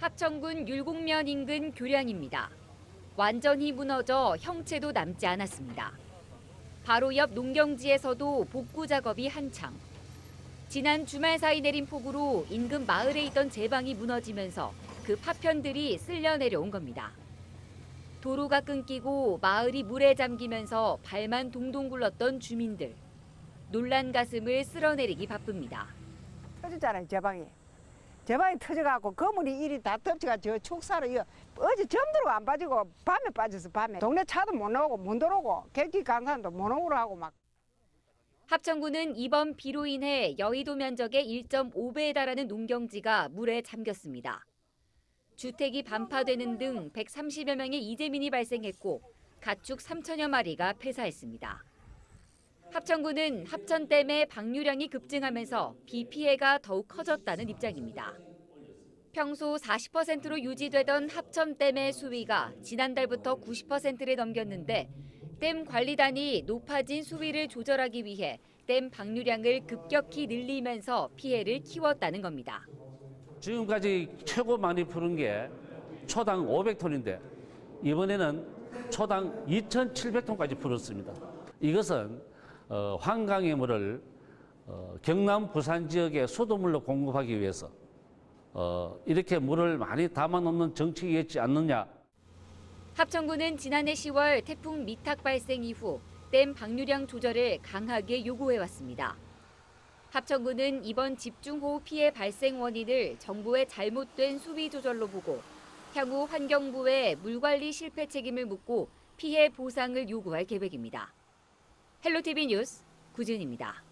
합천군 율곡면 인근 교량입니다. 완전히 무너져 형체도 남지 않았습니다. 바로 옆 농경지에서도 복구 작업이 한창. 지난 주말 사이 내린 폭우로 인근 마을에 있던 제방이 무너지면서 그 파편들이 쓸려 내려온 겁니다. 도로가 끊기고 마을이 물에 잠기면서 발만 동동 굴렀던 주민들. 놀란 가슴을 쓸어내리기 바쁩니다. 터졌잖아요, 제 방이. 제 방이 터져갖고 거물이 일이 다 덮쳐가 저 축사로 이거 어제 점들고 안 빠지고 밤에 빠졌어, 밤에. 동네 차도 못 나오고 못 들어오고 객기 강산도 못 오고 하고 막. 합천군은 이번 비로 인해 여의도 면적의 1.5배에 달하는 농경지가 물에 잠겼습니다. 주택이 반파되는 등 130여 명의 이재민이 발생했고 가축 3천여 마리가 폐사했습니다. 합천군은 합천댐의 방류량이 급증하면서 비 피해가 더욱 커졌다는 입장입니다. 평소 40%로 유지되던 합천댐의 수위가 지난달부터 90%를 넘겼는데 댐 관리단이 높아진 수위를 조절하기 위해 댐 방류량을 급격히 늘리면서 피해를 키웠다는 겁니다. 지금까지 최고 많이 푸른 게 초당 500톤인데 이번에는 초당 2,700톤까지 풀었습니다. 이것은 어, 한강의 물을 어, 경남 부산 지역의 수도물로 공급하기 위해서 어, 이렇게 물을 많이 담아놓는 정책이었지 않느냐 합천군은 지난해 10월 태풍 미탁 발생 이후 댐 방류량 조절을 강하게 요구해왔습니다. 합천군은 이번 집중호우 피해 발생 원인을 정부의 잘못된 수위 조절로 보고 향후 환경부에 물관리 실패 책임을 묻고 피해 보상을 요구할 계획입니다. 헬로티비 뉴스 구준입니다.